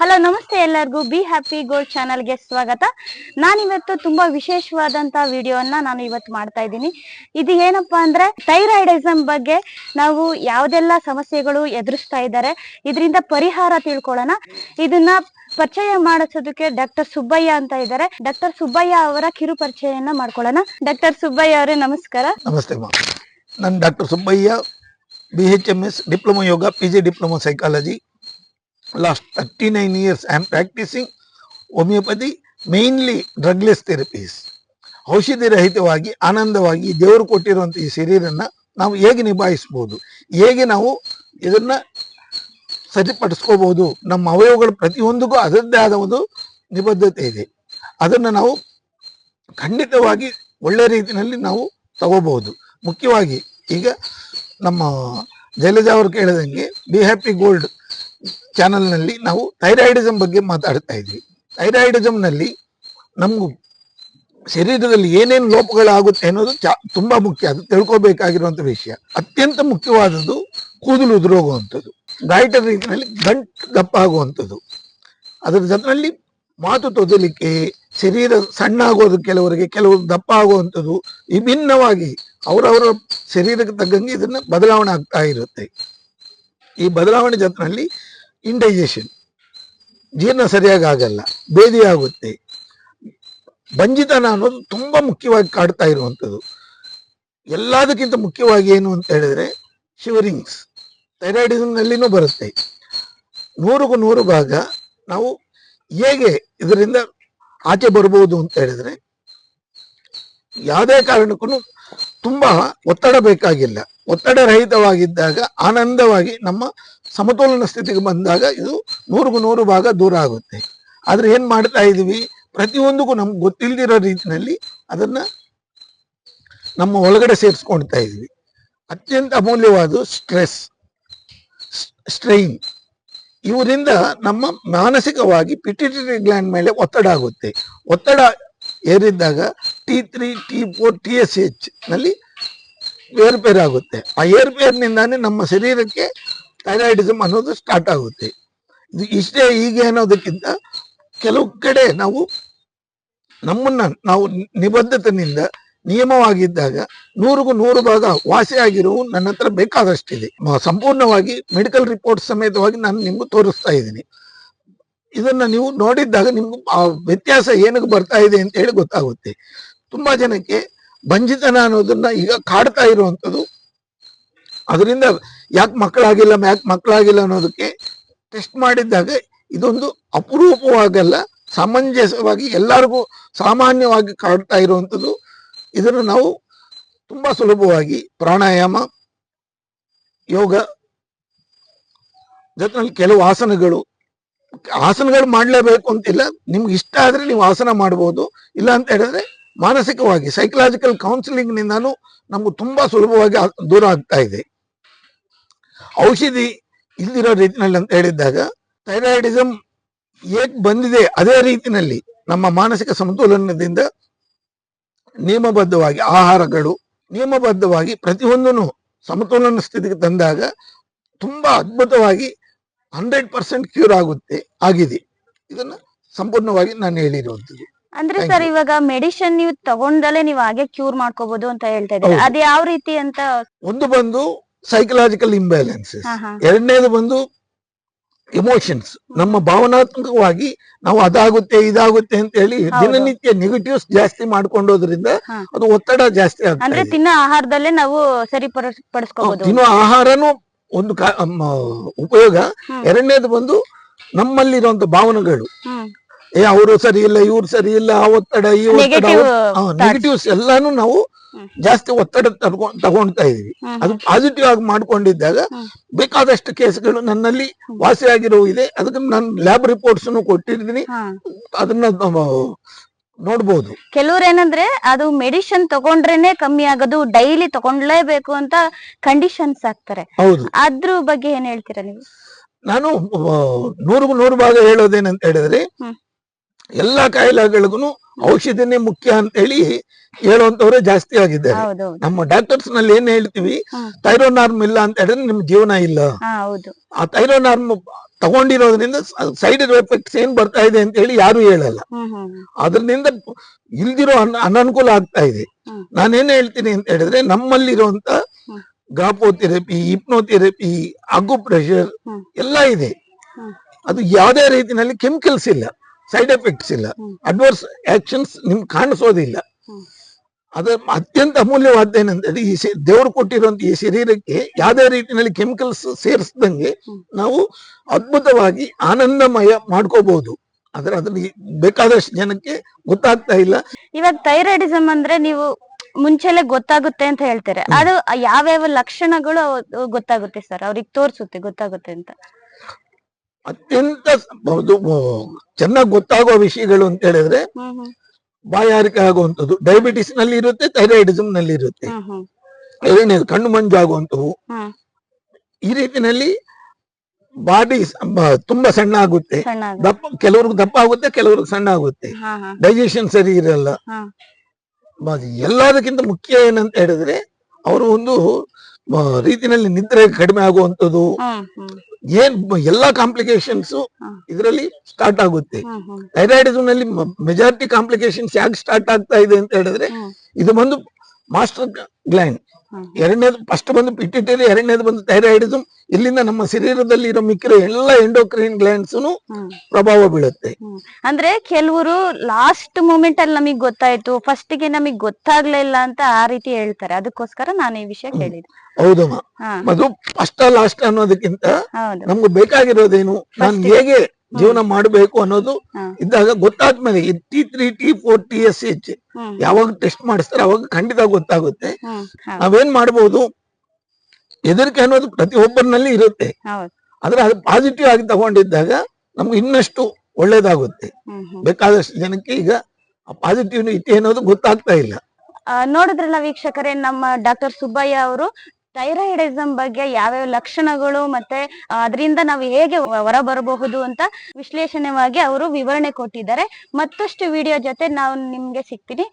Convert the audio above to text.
Hello, ನಮಸ್ತೆ ಎಲ್ಲರಿಗೂ. Be happy gold ಚಾನಲ್ಗೆ ಸ್ವಾಗತ. ನಾನಿವತ್ತು ತುಂಬಾ ವಿಶೇಷವಾದಂತ ವಿಡಿಯೋನ ನಾನು ಇವತ್ತು ಮಾಡ್ತಾ ಇದ್ದೀನಿ. ಇದು ಏನಪ್ಪಾ ಅಂದ್ರೆ ಥೈರಾಯ್ಡಿಸಮ್ ಬಗ್ಗೆ ನಾವು ಯಾವ್ದೆಲ್ಲ ಸಮಸ್ಯೆಗಳು ಎದುರಿಸ್ತಾ ಇದ್ದಾರೆ, ಇದರಿಂದ ಪರಿಹಾರ ತಿಳ್ಕೊಳ್ಳೋಣ. ಇದನ್ನ ಪರಿಚಯ ಮಾಡಿಸೋದಕ್ಕೆ ಡಾಕ್ಟರ್ ಸುಬ್ಬಯ್ಯ ಅಂತ ಇದ್ದಾರೆ. ಡಾಕ್ಟರ್ ಸುಬ್ಬಯ್ಯ ಅವರ ಕಿರು ಪರಿಚಯನ ಮಾಡ್ಕೊಳ್ಳೋಣ. ಡಾಕ್ಟರ್ ಸುಬ್ಬಯ್ಯ ಅವರೇ, ನಮಸ್ಕಾರ. ನಮಸ್ತೆ ನಾನು doctor Subbaiah B H M S diploma yoga P G diploma psychology last thirty nine years I am practising homeopathy mainly drugless therapies ಔಷಧಿ ರಹಿತವಾಗಿ, ಆನಂದವಾಗಿ, ದೇವರು ಕೊಟ್ಟಿರುವಂಥ ಈ ಶರೀರನ್ನ ನಾವು ಹೇಗೆ ನಿಭಾಯಿಸ್ಬೋದು? ಹೇಗೆ ನಾವು ಇದನ್ನ ಸರಿಪಡಿಸ್ಕೋಬಹುದು? ನಮ್ಮ ಅವಯವಗಳ ಪ್ರತಿಯೊಂದಕ್ಕೂ ಅದರದ್ದೇ ಆದ ಒಂದು ನಿಬದ್ಧತೆ ಇದೆ. ಅದನ್ನು ನಾವು ಖಂಡಿತವಾಗಿ ಒಳ್ಳೆ ರೀತಿಯಲ್ಲಿ ನಾವು ತಗೋಬಹುದು. ಮುಖ್ಯವಾಗಿ ಈಗ ನಮ್ಮ ಜಯಲಲಿತಾ ಅವರು ಕೇಳಿದಂಗೆ ಬಿ ಹ್ಯಾಪಿ ಗೋಲ್ಡ್ ಚಾನಲ್ನಲ್ಲಿ ನಾವು ಥೈರಾಯ್ಡಿಸಮ್ ಬಗ್ಗೆ ಮಾತಾಡ್ತಾ ಇದ್ವಿ. ಥೈರಾಯ್ಡಿಸಮ್ನಲ್ಲಿ ನಮಗೂ ಶರೀರದಲ್ಲಿ ಏನೇನು ಲೋಪಗಳಾಗುತ್ತೆ ಅನ್ನೋದು ಚಾ, ತುಂಬಾ ಮುಖ್ಯ. ಅದು ತಿಳ್ಕೊಬೇಕಾಗಿರುವಂಥ ವಿಷಯ. ಅತ್ಯಂತ ಮುಖ್ಯವಾದದ್ದು ಕೂದಲು ಉದುರೋಗುವಂಥದ್ದು. ಗಾಯಟರ ರೀತಿಯಲ್ಲಿ ಗಂಟು ದಪ್ಪ ಆಗುವಂಥದ್ದು ಅದರ ಜೊತೆಯಲ್ಲಿ ಮಾತು ತೊದಲಿಕ್ಕೆ ಶರೀರ ಸಣ್ಣ ಆಗೋದು ಕೆಲವರಿಗೆ, ಕೆಲವರು ದಪ್ಪ ಆಗುವಂಥದ್ದು ವಿಭಿನ್ನವಾಗಿ ಅವರವರ ಶರೀರಕ್ಕೆ ತಗ್ಗಂಗೆ ಇದನ್ನು ಬದಲಾವಣೆ ಆಗ್ತಾ ಇರುತ್ತೆ. ಈ ಬದಲಾವಣೆ ಜೊತೆಯಲ್ಲಿ ಇಂಡೈಜೆಷನ್ ಜೀರ್ಣ ಸರಿಯಾಗಿ ಆಗಲ್ಲ, ಬೇದಿ ಆಗುತ್ತೆ. ಬಂಜಿತನ ಅನ್ನೋದು ತುಂಬಾ ಮುಖ್ಯವಾಗಿ ಕಾಡ್ತಾ ಇರುವಂಥದ್ದು. ಎಲ್ಲದಕ್ಕಿಂತ ಮುಖ್ಯವಾಗಿ ಏನು ಅಂತ ಹೇಳಿದ್ರೆ ಶಿವರಿಂಗ್ಸ್, ಥೈರಾಯ್ಡಿಸಮ್ನಲ್ಲಿನೂ ಬರುತ್ತೆ. ನೂರಿಗೂ ನೂರು ಭಾಗ ನಾವು ಹೇಗೆ ಇದರಿಂದ ಆಚೆ ಬರ್ಬೋದು ಅಂತ ಹೇಳಿದ್ರೆ ಯಾವುದೇ ಕಾರಣಕ್ಕೂ ತುಂಬಾ ಒತ್ತಡ ಬೇಕಾಗಿಲ್ಲ. ಒತ್ತಡ ರಹಿತವಾಗಿದ್ದಾಗ ಆನಂದವಾಗಿ ನಮ್ಮ ಸಮತೋಲನ ಸ್ಥಿತಿಗೆ ಬಂದಾಗ ಇದು ನೂರಿಗೂ ನೂರು ಭಾಗ ದೂರ ಆಗುತ್ತೆ. ಆದ್ರೆ ಏನ್ ಮಾಡ್ತಾ ಇದೀವಿ? ಪ್ರತಿಯೊಂದಕ್ಕೂ ನಮ್ಗೆ ಗೊತ್ತಿಲ್ದಿರೋ ರೀತಿಯಲ್ಲಿ ಅದನ್ನ ನಮ್ಮ ಒಳಗಡೆ ಸೇರಿಸ್ಕೊಳ್ತಾ ಇದೀವಿ. ಅತ್ಯಂತ ಅಮೂಲ್ಯವಾದ ಸ್ಟ್ರೆಸ್, ಸ್ಟ್ರೈನ್. ಇವರಿಂದ ನಮ್ಮ ಮಾನಸಿಕವಾಗಿ ಪಿಟಿಟರಿ ಗ್ಲ್ಯಾಂಡ್ ಮೇಲೆ ಒತ್ತಡ ಆಗುತ್ತೆ. ಒತ್ತಡ ಏರಿದ್ದಾಗ T three, T four, T S ಎಚ್ನಲ್ಲಿ ಏರ್ಪೇರ್ ಆಗುತ್ತೆ. ಆ ಏರ್ಪೇರ್ನಿಂದಾನೇ ನಮ್ಮ ಶರೀರಕ್ಕೆ ಥೈರಾಯ್ಡಿಸಮ್ ಅನ್ನೋದು ಸ್ಟಾರ್ಟ್ ಆಗುತ್ತೆ. ಇದು ಇಷ್ಟೇ ಈಗ ಅನ್ನೋದಕ್ಕಿಂತ ಕೆಲವು ಕಡೆ ನಾವು ನಮ್ಮನ್ನ ನಾವು ನಿಬದ್ಧತೆಯಿಂದ ನಿಯಮವಾಗಿದ್ದಾಗ ನೂರಿಗೂ ನೂರು ಭಾಗ ವಾಸಿಯಾಗಿರುವ ನನ್ನ ಹತ್ರ ಬೇಕಾದಷ್ಟಿದೆ. ಸಂಪೂರ್ಣವಾಗಿ ಮೆಡಿಕಲ್ ರಿಪೋರ್ಟ್ ಸಮೇತವಾಗಿ ನಾನು ನಿಮ್ಗೆ ತೋರಿಸ್ತಾ ಇದ್ದೀನಿ. ಇದನ್ನ ನೀವು ನೋಡಿದ್ದಾಗ ನಿಮ್ಗೆ ಆ ವ್ಯತ್ಯಾಸ ಏನಕ್ಕೆ ಬರ್ತಾ ಇದೆ ಅಂತ ಹೇಳಿ ಗೊತ್ತಾಗುತ್ತೆ. ತುಂಬಾ ಜನಕ್ಕೆ ಬಂಜಿತನ ಅನ್ನೋದನ್ನ ಈಗ ಕಾಡ್ತಾ ಇರುವಂತದ್ದು ಅದರಿಂದ ಯಾಕೆ ಮಕ್ಕಳಾಗಿಲ್ಲ ಯಾಕೆ ಮಕ್ಕಳಾಗಿಲ್ಲ ಅನ್ನೋದಕ್ಕೆ ಟೆಸ್ಟ್ ಮಾಡಿದ್ದಾಗ ಇದೊಂದು ಅಪರೂಪವಾಗಲ್ಲ ಸಮಂಜಸವಾಗಿ ಎಲ್ಲರಿಗೂ ಸಾಮಾನ್ಯವಾಗಿ ಕಾಡ್ತಾ ಇರುವಂಥದ್ದು. ಇದನ್ನು ನಾವು ತುಂಬಾ ಸುಲಭವಾಗಿ ಪ್ರಾಣಾಯಾಮ, ಯೋಗ ಜೊತೆನಲ್ಲಿ ಕೆಲವು ಆಸನಗಳು ಆಸನಗಳು ಮಾಡಲೇಬೇಕು ಅಂತಿಲ್ಲ. ನಿಮ್ಗೆ ಇಷ್ಟ ಆದ್ರೆ ನೀವು ಆಸನ ಮಾಡ್ಬೋದು. ಇಲ್ಲ ಅಂತ ಹೇಳಿದ್ರೆ ಮಾನಸಿಕವಾಗಿ ಸೈಕಲಾಜಿಕಲ್ ಕೌನ್ಸಿಲಿಂಗ್ ನಿಂದಾನು ನಮ್ಗೆ ತುಂಬಾ ಸುಲಭವಾಗಿ ದೂರ ಆಗ್ತಾ ಇದೆ. ಔಷಧಿ ಇಲ್ದಿರೋ ರೀತಿನಲ್ಲಿ ಅಂತ ಹೇಳಿದ್ದಾಗ ಥೈರಾಯ್ಡಿಸಮ್ ಏಕ್ ಬಂದಿದೆ ಅದೇ ರೀತಿನಲ್ಲಿ ನಮ್ಮ ಮಾನಸಿಕ ಸಮತೋಲನದಿಂದ ನಿಯಮಬದ್ಧವಾಗಿ ಆಹಾರಗಳು, ನಿಯಮಬದ್ಧವಾಗಿ ಪ್ರತಿಯೊಂದನ್ನು ಸಮತೋಲನ ಸ್ಥಿತಿಗೆ ತಂದಾಗ ತುಂಬಾ ಅದ್ಭುತವಾಗಿ ಹಂಡ್ರೆಡ್ ಪರ್ಸೆಂಟ್ ಕ್ಯೂರ್ ಆಗುತ್ತೆ, ಆಗಿದೆ. ಇದನ್ನ ಸಂಪೂರ್ಣವಾಗಿ ನಾನು ಹೇಳಿರುವಂಥದ್ದು. ಅಂದ್ರೆ ಸರ್. ಇವಾಗ ಮೆಡಿಸಿನ್ ನೀವು ತಗೊಂಡಲ್ಲೇ ನೀವು ಹಾಗೆ ಕ್ಯೂರ್ ಮಾಡ್ಕೋಬಹುದು ಅಂತ ಹೇಳ್ತಾ ಇದ್ದೀರಾ? ಅದು ಯಾವ ರೀತಿ ಅಂತ ಒಂದು ಬಂದು ಸೈಕಲಾಜಿಕಲ್ ಇಂಬ್ಯಾಲೆನ್ಸಸ್ ಹಾ ಎರಡನೇದು ಬಂದು ಎಮೋಷನ್ಸ್ ನಮ್ಮ ಭಾವನಾತ್ಮಕವಾಗಿ ನಾವು ಅದಾಗುತ್ತೆ ಇದಾಗುತ್ತೆ ಅಂತ ಹೇಳಿ ದಿನನಿತ್ಯ ನೆಗೆಟಿವ್ಸ್ ಜಾಸ್ತಿ ಮಾಡ್ಕೊಂಡೋದ್ರಿಂದ ಅದು ಒತ್ತಡ ಜಾಸ್ತಿ ಆಗುತ್ತೆ ತಿನ್ನೋ ಆಹಾರದಲ್ಲೇ ನಾವು ಹೌದು, ಸರಿಪಡಿಸ್ಕೋಬಹುದು ತಿನ್ನೋ ಆಹಾರನು ಒಂದು ಉಪಯೋಗ. ಎರಡನೇದು ಬಂದು ನಮ್ಮಲ್ಲಿರುವಂತ ಭಾವನೆಗಳು. ಏ ಅವರು ಸರಿ ಇಲ್ಲ ಇವ್ರು ಸರಿ ಇಲ್ಲ ಆ ಒತ್ತಡ ಈ ಒತ್ತಡ ನೆಗೆಟಿವ್ ನೆಗೆಟಿವ್ಸ್ ಎಲ್ಲಾನು ನಾವು ಜಾಸ್ತಿ ಒತ್ತಡ ತಗೊಳ್ತಾ ಇದೀವಿ ಅದು ಪಾಸಿಟಿವ್ ಆಗಿ ಮಾಡ್ಕೊಂಡಿದ್ದಾಗ ಬೇಕಾದಷ್ಟು ಕೇಸ್ಗಳು ನನ್ನಲ್ಲಿ. ವಾಸಿಯಾಗಿರೋ ಇದೆ. ಅದಕ್ಕೆ ನಾನು ಲ್ಯಾಬ್ ರಿಪೋರ್ಟ್ಸ್ ಕೊಟ್ಟಿದ್ದೀನಿ ಅದನ್ನ ನೋಡಬಹುದು ನೋಡ್ಬೋದು. ಕೆಲವ್ರು ಏನಂದ್ರೆ ಅದು ಮೆಡಿಸಿನ್ ತಗೊಂಡ್ರೇನೆ ಕಮ್ಮಿ ಆಗೋದು ಡೈಲಿ ತಗೊಂಡ್ಲೇಬೇಕು ಅಂತ ಕಂಡೀಷನ್ಸ್ ಹಾಕ್ತಾರೆ. ಹೌದು. ಅದ್ರ ಬಗ್ಗೆ ಏನ್ ಹೇಳ್ತೀರಾ ನೀವು? ನಾನು ನೂರು ನೂರು ಭಾಗ ಹೇಳೋದೇನಂತ ಹೇಳಿದ್ರೆ ಹ್ಮ್. ಎಲ್ಲಾ ಕಾಯಿಲೆಗಳಿಗೂ ಔಷಧಿನೇ ಮುಖ್ಯ ಅಂತ ಹೇಳಿ ಹೇಳುವಂತವ್ರೆ ಜಾಸ್ತಿ ಆಗಿದ್ದಾರೆ. ನಮ್ಮ ಡಾಕ್ಟರ್ಸ್ನಲ್ಲಿ ಏನ್ ಹೇಳ್ತೀವಿ. ಥೈರೋನಾರ್ಮ್ ಇಲ್ಲ ಅಂತ ಹೇಳಿದ್ರೆ ನಿಮ್ ಜೀವನ ಇಲ್ಲ. ಆ ಥೈರೋನಾರ್ಮ್ ತಗೊಂಡಿರೋದ್ರಿಂದ ಸೈಡ್ ಎಫೆಕ್ಟ್ಸ್ ಏನ್ ಬರ್ತಾ ಇದೆ ಅಂತ ಹೇಳಿ ಯಾರು ಹೇಳಲ್ಲ. ಅದರಿಂದ ಇಲ್ದಿರೋ ಅನ- ಅನನುಕೂಲ ಆಗ್ತಾ ಇದೆ. ನಾನೇನ್ ಹೇಳ್ತೀನಿ ಅಂತ ಹೇಳಿದ್ರೆ ನಮ್ಮಲ್ಲಿರುವಂತ ಗಾಪೋಥೆರಪಿ ಗ್ರಾಪೋಥೆರಪಿ ಹಿಪ್ನೋಥೆರಪಿ ಅಗು ಪ್ರೆಷರ್. ಎಲ್ಲ ಇದೆ. ಅದು ಯಾವುದೇ ರೀತಿಯಲ್ಲಿ ಕೆಮಿಕಲ್ಸ್ ಇಲ್ಲ. ಸೈಡ್ ಎಫೆಕ್ಟ್ಸ್ ಇಲ್ಲ. ಅಡ್ವರ್ಸ್ ಆಕ್ಷನ್ಸ್ ನಿಮ್ ಕಾಣಿಸೋದಿಲ್ಲ. ಅದು ಅತ್ಯಂತ ಅಮೂಲ್ಯವಾದ ಏನಂದ್ರೆ ಈ ದೇವರು ಕೊಟ್ಟಿರುವಂತ ಈ ಶರೀರಕ್ಕೆ ಯಾವುದೇ ರೀತಿಯಲ್ಲಿ ಕೆಮಿಕಲ್ಸ್ ಸೇರಿಸ್ದಂಗೆ ನಾವು ಅದ್ಭುತವಾಗಿ ಆನಂದಮಯ ಮಾಡ್ಕೋಬಹುದು ಆದ್ರೆ ಅದನ್ನ ಬೇಕಾದಷ್ಟು ಜನಕ್ಕೆ ಗೊತ್ತಾಗ್ತಾ ಇಲ್ಲ. ಇವಾಗ ಥೈರಾಯ್ಡಿಸಮ್ ಅಂದ್ರೆ ನೀವು ಮುಂಚೆಲೆ ಗೊತ್ತಾಗುತ್ತೆ ಅಂತ ಹೇಳ್ತಾರೆ. ಅದು ಯಾವ್ಯಾವ ಲಕ್ಷಣಗಳು ಗೊತ್ತಾಗುತ್ತೆ ಸರ್? ಅವ್ರಿಗೆ ತೋರಿಸುತ್ತೆ ಗೊತ್ತಾಗುತ್ತೆ ಅಂತ. ಅತ್ಯಂತ ಚೆನ್ನಾಗಿ ಗೊತ್ತಾಗುವ ವಿಷಯಗಳು ಅಂತ ಹೇಳಿದ್ರೆ ಬಾಯಾರಿಕೆ ಆಗುವಂಥದ್ದು ಡಯಾಬಿಟಿಸ್ನಲ್ಲಿ ಇರುತ್ತೆ. ಥೈರಾಯ್ಡಿಸಮ್ನಲ್ಲಿ ಇರುತ್ತೆ ಎರಡನೇದು ಕಣ್ಣು ಮಂಜಾಗುವಂಥವು. ಈ ರೀತಿನಲ್ಲಿ ಬಾಡಿ ತುಂಬಾ ಸಣ್ಣ ಆಗುತ್ತೆ. ದಪ್ಪ ಕೆಲವ್ರಿಗೆ ದಪ್ಪ ಆಗುತ್ತೆ ಕೆಲವ್ರಿಗೆ ಸಣ್ಣ ಆಗುತ್ತೆ. ಡೈಜೆಷನ್ ಸರಿ ಇರಲ್ಲ. ಎಲ್ಲದಕ್ಕಿಂತ ಮುಖ್ಯ ಏನಂತ ಹೇಳಿದ್ರೆ ಅವರು ಒಂದು ರೀತಿನಲ್ಲಿ ನಿದ್ರೆ ಕಡಿಮೆ ಆಗುವಂಥದ್ದು. ಏನ್ ಎಲ್ಲಾ ಕಾಂಪ್ಲಿಕೇಶನ್ಸ್. ಇದರಲ್ಲಿ ಸ್ಟಾರ್ಟ್ ಆಗುತ್ತೆ. ಥೈರಾಯ್ಡಿಸಮ್ನಲ್ಲಿ ಮೆಜಾರಿಟಿ ಕಾಂಪ್ಲಿಕೇಶನ್ಸ್ ಯಾಕೆ ಸ್ಟಾರ್ಟ್ ಆಗ್ತಾ ಇದೆ ಅಂತ ಹೇಳಿದ್ರೆ ಇದು ಬಂದು ಮಾಸ್ಟರ್ ಗ್ಲ್ಯಾಂಡ್ ಎರಡನೇದು ಫಸ್ಟ್ ಬಂದು ಪಿಟಿಟರಿ ಎರಡನೇದು ಬಂದು ಥೈರಾಯ್ಡಿಸಮ್ ಇಲ್ಲಿಂದ ನಮ್ಮ ಶರೀರದಲ್ಲಿ ಇರೋ ಮಿಕ್ಕಿರೋ ಎಲ್ಲ ಎಂಡೋಕ್ರೈನ್ ಗ್ಲ್ಯಾಂಡ್ಸ್ ಪ್ರಭಾವ ಬೀಳುತ್ತೆ. ಅಂದ್ರೆ ಕೆಲವರು ಲಾಸ್ಟ್ ಮೂಮೆಂಟ್ ಅಲ್ಲಿ ನಮಗೆ ಗೊತ್ತಾಯ್ತು ಫಸ್ಟ್ಗೆ ನಮಗೆ ಗೊತ್ತಾಗ್ಲಿಲ್ಲ ಅಂತ ಆ ರೀತಿ ಹೇಳ್ತಾರೆ. ಅದಕ್ಕೋಸ್ಕರ ನಾನು ಈ ವಿಷಯ ಕೇಳಿದೆ ಹೌದಮ್ಮ ಅದು ಫಸ್ಟ್ ಲಾಸ್ಟ್ ಅನ್ನೋದಕ್ಕಿಂತ ನಮ್ಗೆ ಬೇಕಾಗಿರೋದೇನು? ನಾನು ಹೇಗೆ ಜೀವನ ಮಾಡಬೇಕು ಅನ್ನೋದು. ಇದ್ದಾಗ ಗೊತ್ತಾದ್ಮೇಲೆ T three T four T S H ಯಾವಾಗ ಟೆಸ್ಟ್ ಮಾಡಿಸ್ತಾರೆ ಅವಾಗ ಖಂಡಿತ ಗೊತ್ತಾಗುತ್ತೆ. ನಾವೇನ್ ಮಾಡಬಹುದು ಹೆದರಿಕೆ ಅನ್ನೋದು ಪ್ರತಿಯೊಬ್ಬರಿನಲ್ಲಿ ಇರುತ್ತೆ. ಆದ್ರೆ ಅದು ಪಾಸಿಟಿವ್ ಆಗಿ ತಗೊಂಡಿದ್ದಾಗ ನಮ್ಗೆ ಇನ್ನಷ್ಟು ಒಳ್ಳೇದಾಗುತ್ತೆ. ಬೇಕಾದಷ್ಟು ಜನಕ್ಕೆ ಈಗ ಪಾಸಿಟಿವ್ ಇಟಿ ಅನ್ನೋದು ಗೊತ್ತಾಗ್ತಾ ಇಲ್ಲ. ಆ, ನೋಡಿದ್ರಲ್ಲ ವೀಕ್ಷಕರೇ ನಮ್ಮ ಡಾಕ್ಟರ್ ಸುಬ್ಬಯ್ಯ ಅವರು ಥೈರಾಯ್ಡಿಸಂ ಬಗ್ಗೆ ಯಾವ್ಯಾವ ಲಕ್ಷಣಗಳು ಮತ್ತೆ ಅದರಿಂದ ನಾವು ಹೇಗೆ ಹೊರ ಬರಬಹುದು ಅಂತ ವಿಶ್ಲೇಷಣೆವಾಗಿ ಅವರು ವಿವರಣೆ ಕೊಟ್ಟಿದ್ದಾರೆ. ಮತ್ತಷ್ಟು ವಿಡಿಯೋ ಜೊತೆ ನಾವು ನಿಮ್ಗೆ ಸಿಗ್ತೀನಿ.